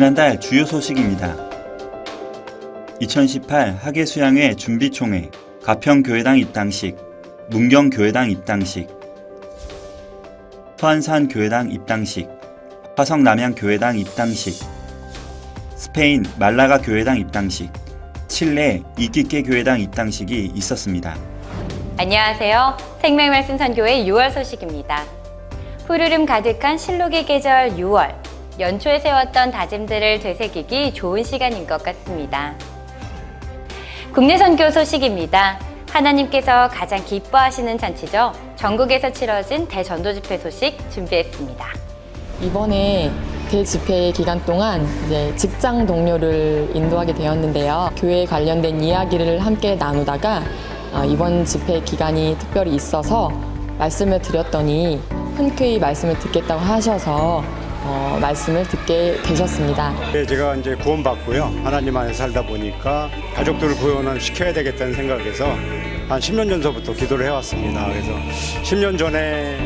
지난달 주요 소식입니다. 2018 학예수양회 준비총회, 가평교회당 입당식, 문경교회당 입당식, 서안산교회당 입당식, 화성남양교회당 입당식, 스페인 말라가 교회당 입당식, 칠레 이끼께 교회당 입당식이 있었습니다. 안녕하세요. 생명말씀 선교회 6월 소식입니다. 푸르름 가득한 실록의 계절 6월. 연초에 세웠던 다짐들을 되새기기 좋은 시간인 것 같습니다. 국내 선교 소식입니다. 하나님께서 가장 기뻐하시는 잔치죠. 전국에서 치러진 대전도 집회 소식 준비했습니다. 이번에 대 집회 기간 동안 이제 직장 동료를 인도하게 되었는데요. 교회에 관련된 이야기를 함께 나누다가 어, 이번 집회 기간이 특별히 있어서 말씀을 드렸더니 흔쾌히 말씀을 듣겠다고 하셔서 어, 말씀을 듣게 되셨습니다. 네, 제가 이제 구원받고요. 하나님 안에 살다 보니까 가족들을 구원을 시켜야 되겠다는 생각에서 한 10년 전서부터 기도를 해왔습니다. 그래서 10년 전에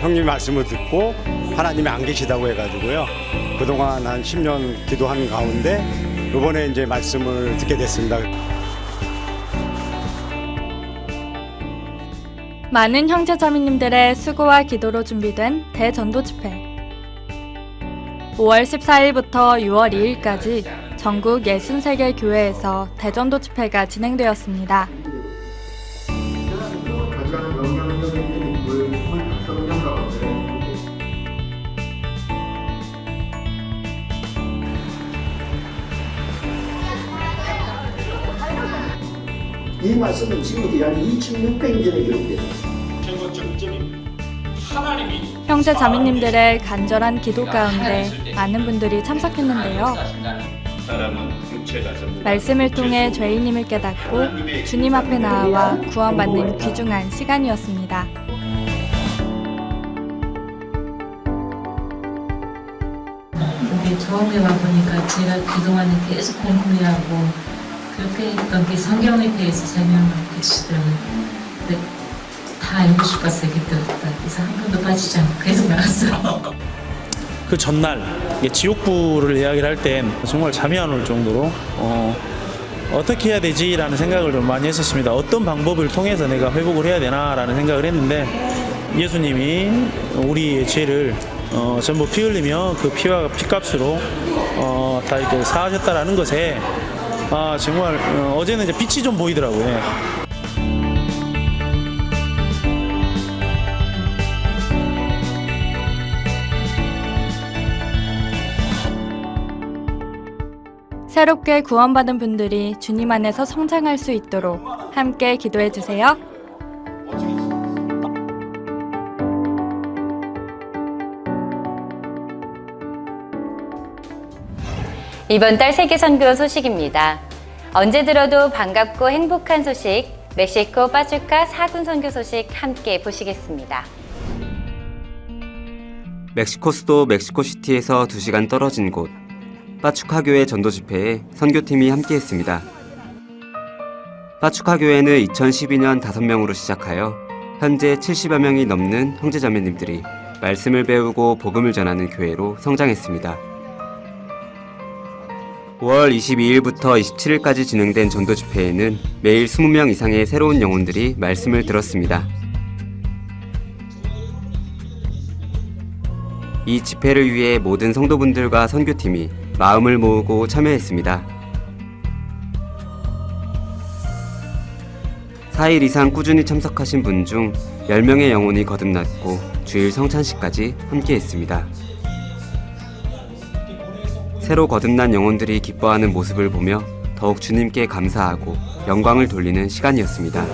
형님 말씀을 듣고 하나님이 안 계시다고 해가지고요. 그동안 한 10년 기도한 가운데 이번에 이제 말씀을 듣게 됐습니다. 많은 형제 자매님들의 수고와 기도로 준비된 대전도 집회. 5월 14일부터 6월 2일까지 전국 63개 교회에서 대전도 집회가 진행되었습니다. 이 말씀은 지금부터 약 2600년 전에 기록되어 형제 자매님들의 간절한 기도 가운데 많은 분들이 참석했는데요. 말씀을 통해 죄인임을 깨닫고 주님 앞에 나아와 구원받는 귀중한 시간이었습니다. 이게 처음에 와보니까 제가 그동안에 계속 공부하고 그렇게 했던 게 성경에 대해서 설명을 해주시더라고요. 근데 다 알고 싶었어요, 그때부터. 그래서 한 번도 빠지지 않고 계속 나갔어요. 그 전날 지옥부를 이야기를 할 땐 정말 잠이 안 올 정도로 어, 어떻게 해야 되지라는 생각을 좀 많이 했었습니다. 어떤 방법을 통해서 내가 회복을 해야 되나라는 생각을 했는데 예수님이 우리의 죄를 어, 전부 피 흘리며 그 피와 피값으로 어, 다 이렇게 사하셨다라는 것에 아, 정말 어, 어제는 이제 빛이 좀 보이더라고요. 예. 새롭게 구원받은 분들이 주님 안에서 성장할 수 있도록 함께 기도해 주세요. 이번 달 세계 선교 소식입니다. 언제 들어도 반갑고 행복한 소식, 멕시코 파주카 사군 선교 소식 함께 보시겠습니다. 멕시코 수도 멕시코 시티에서 2시간 떨어진 곳 빠추카 교회 전도 집회에 선교팀이 함께했습니다. 빠추카 교회는 2012년 5명으로 시작하여 현재 70여 명이 넘는 형제자매님들이 말씀을 배우고 복음을 전하는 교회로 성장했습니다. 5월 22일부터 27일까지 진행된 전도 집회에는 매일 20명 이상의 새로운 영혼들이 말씀을 들었습니다. 이 집회를 위해 모든 성도분들과 선교팀이 마음을 모으고 참여했습니다. 4일 이상 꾸준히 참석하신 분 중 10명의 영혼이 거듭났고 주일 성찬식까지 함께했습니다. 새로 거듭난 영혼들이 기뻐하는 모습을 보며 더욱 주님께 감사하고 영광을 돌리는 시간이었습니다.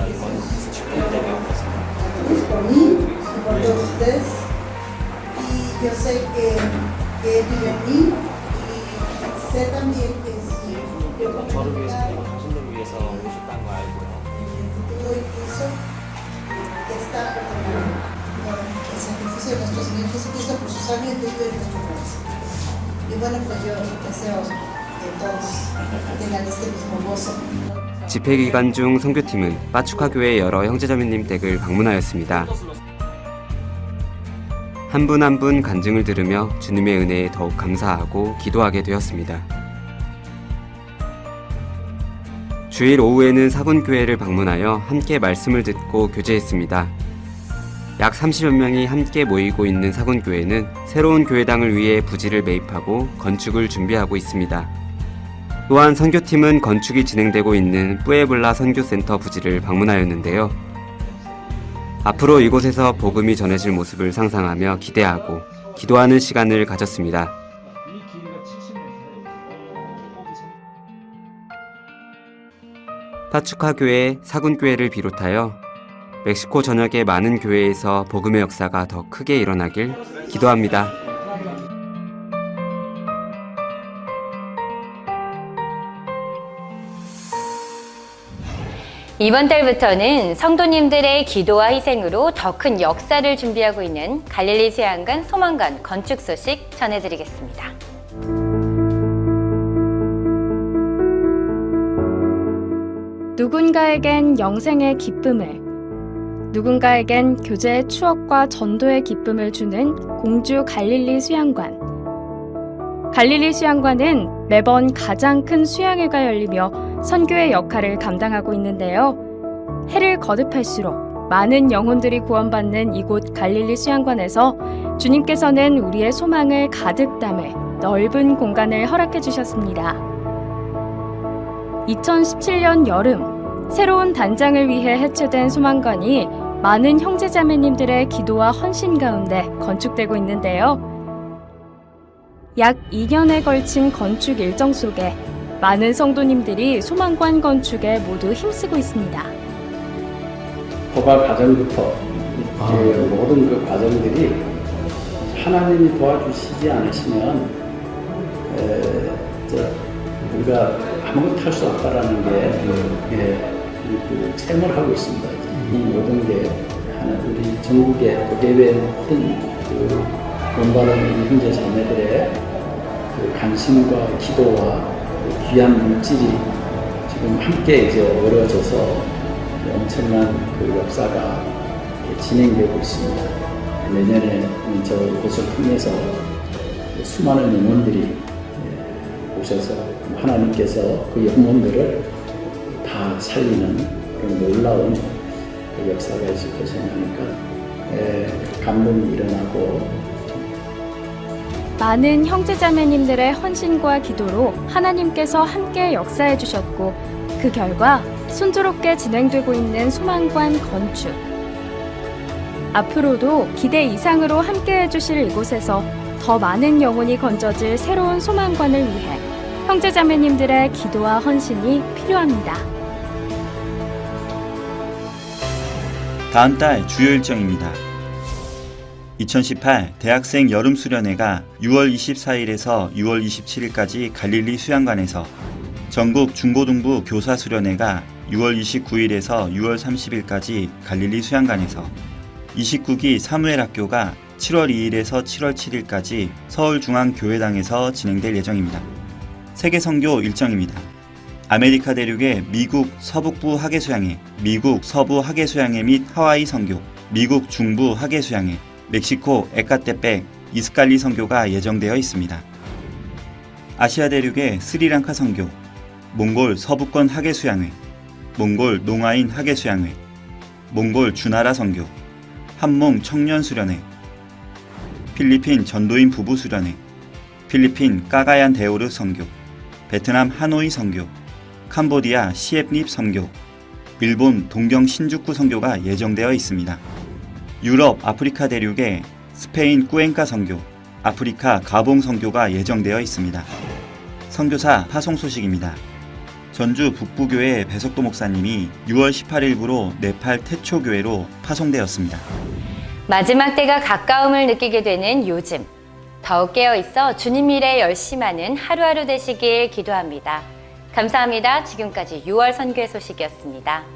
집회 기간 중 선교팀은 빠추카 교회 여러 형제자매님 댁을 방문하였습니다. 한 분 한 분 간증을 들으며 주님의 은혜에 더욱 감사하고 기도하게 되었습니다. 주일 오후에는 사군교회를 방문하여 함께 말씀을 듣고 교제했습니다. 약 30여 명이 함께 모이고 있는 사군교회는 새로운 교회당을 위해 부지를 매입하고 건축을 준비하고 있습니다. 또한 선교팀은 건축이 진행되고 있는 뿌에블라 선교센터 부지를 방문하였는데요. 앞으로 이곳에서 복음이 전해질 모습을 상상하며 기대하고 기도하는 시간을 가졌습니다. 파추카 교회, 사군 교회를 비롯하여 멕시코 전역의 많은 교회에서 복음의 역사가 더 크게 일어나길 기도합니다. 이번 달부터는 성도님들의 기도와 희생으로 더 큰 역사를 준비하고 있는 갈릴리 수양관 소망관 건축 소식 전해드리겠습니다. 누군가에겐 영생의 기쁨을, 누군가에겐 교제의 추억과 전도의 기쁨을 주는 공주 갈릴리 수양관. 갈릴리 수양관은 매번 가장 큰 수양회가 열리며 선교의 역할을 감당하고 있는데요. 해를 거듭할수록 많은 영혼들이 구원받는 이곳 갈릴리 수양관에서 주님께서는 우리의 소망을 가득 담을 넓은 공간을 허락해 주셨습니다. 2017년 여름 새로운 단장을 위해 해체된 소망관이 많은 형제자매님들의 기도와 헌신 가운데 건축되고 있는데요. 약 2년에 걸친 건축 일정 속에 많은 성도님들이 소망관 건축에 모두 힘쓰고 있습니다. 도발 과정부터 그 모든 그 과정들이 하나님이 도와주시지 않으시면 에, 저, 우리가 아무것도 할 수 없다라는 게 예, 그 체험을 하고 있습니다. 이 모든 게 우리 전국의 고대외 모든 그 본받은 형제 자매들의 그 관심과 기도와 그 귀한 물질이 지금 함께 이제 어우러져서 엄청난 그 역사가 진행되고 있습니다. 내년에 저 곳을 통해서 수많은 영혼들이 오셔서 하나님께서 그 영혼들을 다 살리는 그런 놀라운 그 역사가 있을 것을 생각하니까 에, 감동이 일어나고 많은 형제자매님들의 헌신과 기도로 하나님께서 함께 역사해 주셨고 그 결과 순조롭게 진행되고 있는 소망관 건축. 앞으로도 기대 이상으로 함께 해주실 이곳에서 더 많은 영혼이 건져질 새로운 소망관을 위해 형제자매님들의 기도와 헌신이 필요합니다. 다음 달 주요 일정입니다. 2018 대학생 여름 수련회가 6월 24일에서 6월 27일까지 갈릴리 수양관에서 전국 중고등부 교사 수련회가 6월 29일에서 6월 30일까지 갈릴리 수양관에서 29기 사무엘 학교가 7월 2일에서 7월 7일까지 서울중앙교회당에서 진행될 예정입니다. 세계 선교 일정입니다. 아메리카 대륙의 미국 서북부 학예수양회, 미국 서부 학예수양회 및 하와이 선교, 미국 중부 학예수양회, 멕시코 에카테펙, 이스칼리 선교가 예정되어 있습니다. 아시아 대륙의 스리랑카 선교, 몽골 서부권 학예수양회, 몽골 농아인 학예수양회, 몽골 주나라 선교, 한몽 청년 수련회, 필리핀 전도인 부부 수련회, 필리핀 까가얀 데오르 선교, 베트남 하노이 선교, 캄보디아 시앱립 선교, 일본 동경 신주쿠 선교가 예정되어 있습니다. 유럽 아프리카 대륙의 스페인 꾸엔카 선교, 아프리카 가봉 선교가 예정되어 있습니다. 선교사 파송 소식입니다. 전주 북부교회 배석도 목사님이 6월 18일부로 네팔 태초교회로 파송되었습니다. 마지막 때가 가까움을 느끼게 되는 요즘. 더욱 깨어 있어 주님 일에 열심하는 하루하루 되시길 기도합니다. 감사합니다. 지금까지 6월 선교의 소식이었습니다.